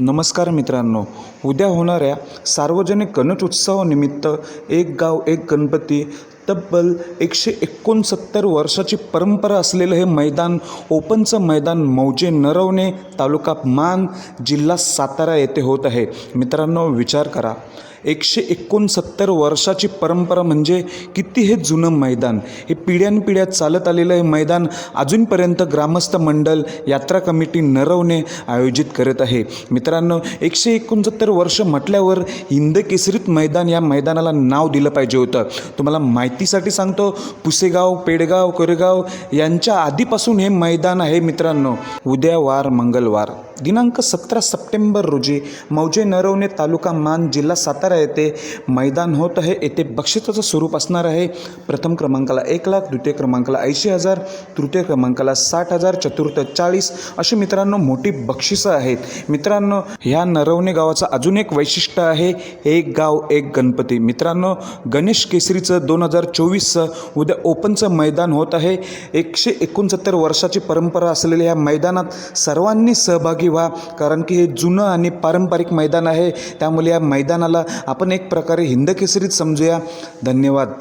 नमस्कार मित्रांनो. उद्या होणाऱ्या सार्वजनिक गणेश उत्सवानिमित्त एक गाव एक गणपती तब्बल एकशे एकोणसत्तर वर्षाची परंपरा असलेलं हे मैदान ओपनचं मैदान मौजे नरवणे तालुका मान जिल्हा सातारा येथे होत आहे. मित्रांनो विचार करा. एकशे एकोणसत्तर वर्षाची परंपरा म्हणजे किती हे जुनं मैदान? हे पिढ्यानपिढ्या चालत आलेलं हे मैदान अजूनपर्यंत ग्रामस्थ मंडल यात्रा कमिटी नरवणे आयोजित करत आहे. मित्रांनो एकशे एकोणसत्तर वर्ष म्हटल्यावर हिंद केसरीत मैदान या मैदानाला नाव दिलं पाहिजे होतं. तुम्हाला माहितीसाठी सांगतो पुसेगाव पेडगाव कोरेगाव यांच्या आधीपासून हे मैदान आहे मित्रांनो. उद्या वार मंगळवार. दिनांक सतरा सप्टेंबर रोजी मौजे नरवणे तालुका मान जिल्हा सातारा येथे मैदान होत आहे. येथे बक्षिसाचं स्वरूप असणार आहे. प्रथम क्रमांकाला एक लाख द्वितीय क्रमांकाला ऐंशी हजार तृतीय क्रमांकाला साठ हजार चतुर्थ चाळीस अशी मित्रांनो मोठी बक्षिसं आहेत. मित्रांनो ह्या नरवणे गावाचं अजून एक वैशिष्ट्य आहे. एक गाव एक गणपती. मित्रांनो गणेश केसरीचं दोन हजार चोवीसचं उद्या ओपनचं मैदान होत आहे. एकशे एकोणसत्तर वर्षाची परंपरा असलेल्या या मैदानात सर्वांनी सहभागी व्हा कारण की हे जुनं आणि पारंपरिक मैदान आहे. त्यामुळे या मैदानाला आपण एक प्रकारे हिंदकेसरीत समजूया. धन्यवाद.